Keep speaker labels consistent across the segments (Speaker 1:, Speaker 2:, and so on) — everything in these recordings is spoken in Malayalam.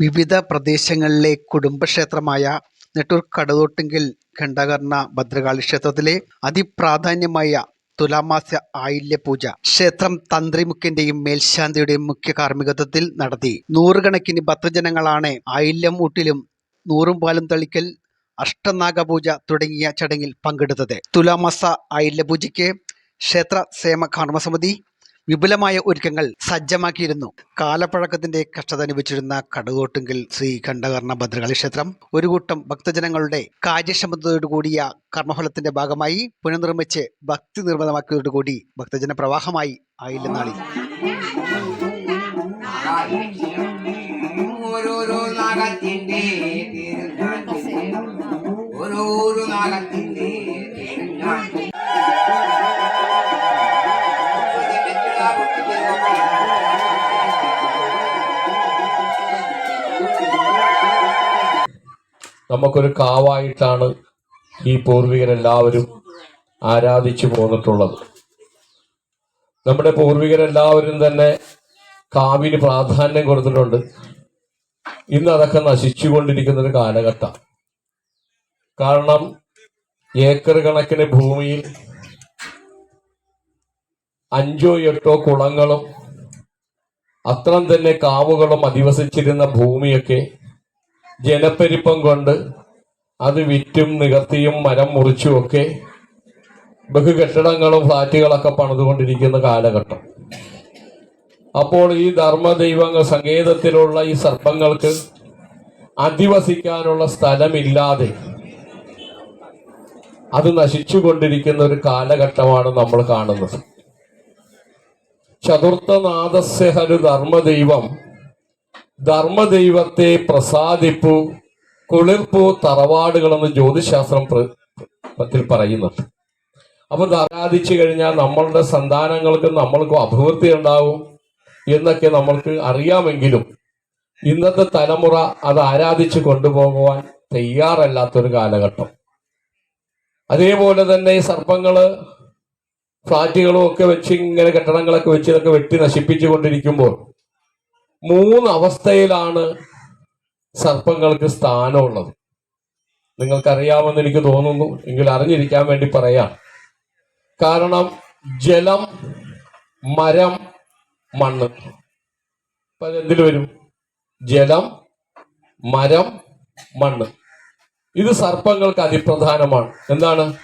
Speaker 1: വിവിധ പ്രദേശങ്ങളിലെ കുടുംബക്ഷേത്രമായ നെട്ടൂർ കടതോട്ടിങ്കിൽ ഘണ്ടകർണ ഭദ്രകാളി ക്ഷേത്രത്തിലെ അതിപ്രാധാന്യമായ തുലാമാസ ആയില്യ പൂജ ക്ഷേത്രം തന്ത്രിമുഖ്യന്റെയും മേൽശാന്തിയുടെയും മുഖ്യ കാർമ്മികത്വത്തിൽ നടത്തി. നൂറുകണക്കിന് ഭക്തജനങ്ങളാണ് ആയില്യം ഊട്ടിലും നൂറും പാലും തളിക്കൽ അഷ്ടനാഗപൂജ തുടങ്ങിയ ചടങ്ങിൽ പങ്കെടുത്തത്. തുലാമാസ ആയില്യ പൂജയ്ക്ക് ക്ഷേത്ര സേമ കർമ്മസമിതി വിപുലമായ ഒരുക്കങ്ങൾ സജ്ജമാക്കിയിരുന്നു. കാലപ്പഴക്കത്തിന്റെ കഷ്ടത അനുഭവിച്ചിരുന്ന കടുകോട്ടുങ്കിൽ ശ്രീ കണ്ഠകർണ ഭദ്രകാളി ക്ഷേത്രം ഒരു കൂട്ടം ഭക്തജനങ്ങളുടെ കാര്യക്ഷമതയോടുകൂടിയ കർമ്മഫലത്തിന്റെ ഭാഗമായി പുനർനിർമ്മിച്ച് ഭക്തി നിർമ്മിതമാക്കിയതോടുകൂടി ഭക്തജന പ്രവാഹമായി ആയില്ല നാളിൽ
Speaker 2: ഓരോരോ നാഗത്തിന്റെ
Speaker 3: നമുക്കൊരു കാവായിട്ടാണ് ഈ പൂർവികരെല്ലാവരും ആരാധിച്ചു പോന്നിട്ടുള്ളത്. നമ്മുടെ പൂർവികരെല്ലാവരും തന്നെ കാവിന് പ്രാധാന്യം കൊടുത്തിട്ടുണ്ട്. ഇന്ന് അതൊക്കെ നശിച്ചുകൊണ്ടിരിക്കുന്ന ഒരു കാലഘട്ടം. കാരണം ഏക്കർ കണക്കിന് ഭൂമിയിൽ അഞ്ചോ എട്ടോ കുളങ്ങളും അത്രം തന്നെ കാവുകളും അധിവസിച്ചിരുന്ന ഭൂമിയൊക്കെ ജനപ്പെരുപ്പം കൊണ്ട് അത് വിറ്റും നികത്തിയും മരം മുറിച്ചും ഒക്കെ ബഹു കെട്ടിടങ്ങളും ഫ്ലാറ്റുകളൊക്കെ പണിതുകൊണ്ടിരിക്കുന്ന കാലഘട്ടം. അപ്പോൾ ഈ ധർമ്മദൈവങ്ങൾ സങ്കേതത്തിലുള്ള ഈ സർപ്പങ്ങൾക്ക് അധിവസിക്കാനുള്ള സ്ഥലമില്ലാതെ അത് നശിച്ചുകൊണ്ടിരിക്കുന്ന ഒരു കാലഘട്ടമാണ് നമ്മൾ കാണുന്നത്. ചതുർത്ഥനാഥസ്യഹരു ധർമ്മദൈവം ധർമ്മദൈവത്തെ പ്രസാദിപ്പു കുളിർപ്പു തറവാടുകളെന്ന് ജ്യോതിശാസ്ത്രം ത്തിൽ പറയുന്നുണ്ട്. അപ്പൊ ആരാധിച്ചു കഴിഞ്ഞാൽ നമ്മളുടെ സന്താനങ്ങൾക്ക് നമ്മൾക്കും അഭിവൃദ്ധി ഉണ്ടാവും എന്നൊക്കെ നമ്മൾക്ക് അറിയാമെങ്കിലും ഇന്നത്തെ തലമുറ അത് ആരാധിച്ചു കൊണ്ടുപോകുവാൻ തയ്യാറല്ലാത്തൊരു കാലഘട്ടം. അതേപോലെ തന്നെ സർപ്പങ്ങൾ ഫ്ലാറ്റുകളും ഒക്കെ വെച്ച് ഇങ്ങനെ കെട്ടിടങ്ങളൊക്കെ വെച്ച് ഇതൊക്കെ വെട്ടി നശിപ്പിച്ചു കൊണ്ടിരിക്കുമ്പോൾ മൂന്ന് അവസ്ഥയിലാണ് സർപ്പങ്ങൾക്ക് സ്ഥാനമുള്ളത്. നിങ്ങൾക്കറിയാമെന്ന് എനിക്ക് തോന്നുന്നു. എങ്കിൽ അറിഞ്ഞിരിക്കാൻ വേണ്ടി പറയാം. കാരണം ജലം മരം മണ്ണ്. അപ്പൊ വരും? ജലം മരം മണ്ണ്. ഇത് സർപ്പങ്ങൾക്ക് അതിപ്രധാനമാണ്. എന്താണ്?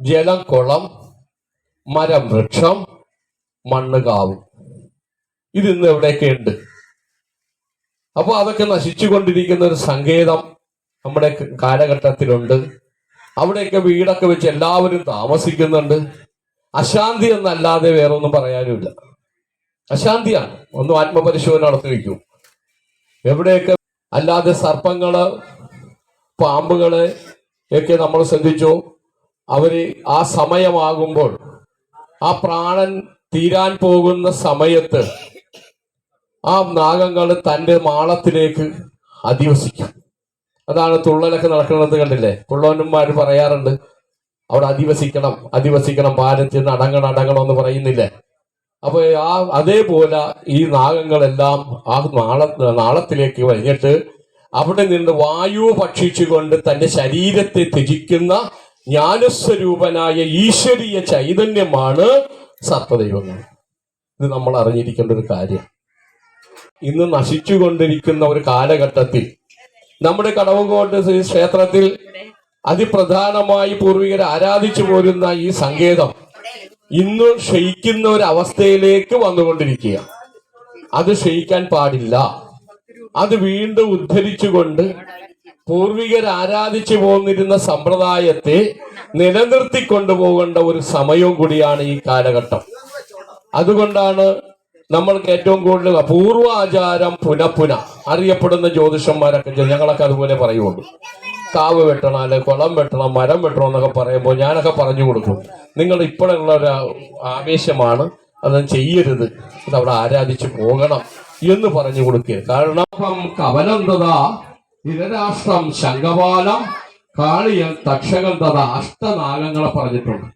Speaker 3: ജലം കുളം മരം വൃക്ഷം മണ്ണ് കാവ്. ഇത് ഇന്ന് എവിടെയൊക്കെ ഉണ്ട് അപ്പൊ അതൊക്കെ നശിച്ചുകൊണ്ടിരിക്കുന്ന ഒരു സങ്കേതം നമ്മുടെ കാലഘട്ടത്തിലുണ്ട്. അവിടെയൊക്കെ വീടൊക്കെ വെച്ച് എല്ലാവരും താമസിക്കുന്നുണ്ട്. അശാന്തി എന്നല്ലാതെ വേറെ ഒന്നും പറയാനുമില്ല. അശാന്തിയാണ്. ഒന്നും ആത്മപരിശോധന നടത്തി വയ്ക്കൂ എവിടെയൊക്കെ അല്ലാതെ സർപ്പങ്ങൾ പാമ്പുകളെ ഒക്കെ നമ്മൾ ശ്രദ്ധിച്ചു. അവർ ആ സമയമാകുമ്പോൾ ആ പ്രാണൻ തീരാൻ പോകുന്ന സമയത്ത് ആ നാഗങ്ങൾ തന്റെ മാളത്തിലേക്ക് അധിവസിക്കും. അതാണ് തുള്ളലൊക്കെ നടക്കുന്നത് കണ്ടില്ലേ? തുള്ളവന്മാർ പറയാറുണ്ട് അവിടെ അധിവസിക്കണം അധിവസിക്കണം ഭാരത്തിൽ നിന്ന് അടങ്ങണം അടങ്ങണം എന്ന് പറയുന്നില്ലേ? അപ്പൊ ആ അതേപോലെ ഈ നാഗങ്ങളെല്ലാം ആ നാള നാളത്തിലേക്ക് കഴിഞ്ഞിട്ട് അവിടെ നിന്ന് വായു ഭക്ഷിച്ചുകൊണ്ട് തന്റെ ശരീരത്തെ ത്യജിക്കുന്ന ജ്ഞാനസ്വരൂപനായ ഈശ്വരീയ ചൈതന്യമാണ് സർപ്പദൈവങ്ങൾ. ഇത് നമ്മൾ അറിഞ്ഞിരിക്കേണ്ട ഒരു കാര്യം. ഇന്ന് നശിച്ചുകൊണ്ടിരിക്കുന്ന ഒരു കാലഘട്ടത്തിൽ നമ്മുടെ കടവുകോട്ട് ശ്രീ ക്ഷേത്രത്തിൽ അതിപ്രധാനമായി പൂർവികർ ആരാധിച്ചു പോരുന്ന ഈ സങ്കേതം ഇന്ന് ക്ഷയിക്കുന്ന ഒരു അവസ്ഥയിലേക്ക് വന്നുകൊണ്ടിരിക്കുക അത് ക്ഷയിക്കാൻ പാടില്ല. അത് വീണ്ടും ഉദ്ധരിച്ചുകൊണ്ട് പൂർവികർ ആരാധിച്ചു പോന്നിരുന്ന സമ്പ്രദായത്തെ നിലനിർത്തിക്കൊണ്ടു പോകേണ്ട ഒരു സമയവും കൂടിയാണ് ഈ കാലഘട്ടം. അതുകൊണ്ടാണ് നമ്മൾക്ക് ഏറ്റവും കൂടുതൽ പൂർവാചാരം പുനഃപുന അറിയപ്പെടുന്ന ജ്യോതിഷന്മാരൊക്കെ ഞങ്ങളൊക്കെ അതുപോലെ പറയുള്ളൂ. കാവ് വെട്ടണം അല്ലെ കുളം വെട്ടണം മരം വെട്ടണം എന്നൊക്കെ പറയുമ്പോൾ ഞാനൊക്കെ പറഞ്ഞു കൊടുക്കും. നിങ്ങൾ ഇപ്പോഴുള്ള ഒരു ആവേശമാണ് അത് ചെയ്യരുത്. അത് അവിടെ ആരാധിച്ചു പോകണം എന്ന് പറഞ്ഞു കൊടുക്കുക. കാരണം കവലന്തത തഥാ ശംഖപാലം കാളിയൻ തക്ഷകൻ അഷ്ടനാഗങ്ങളെ പറഞ്ഞിട്ടുണ്ട്.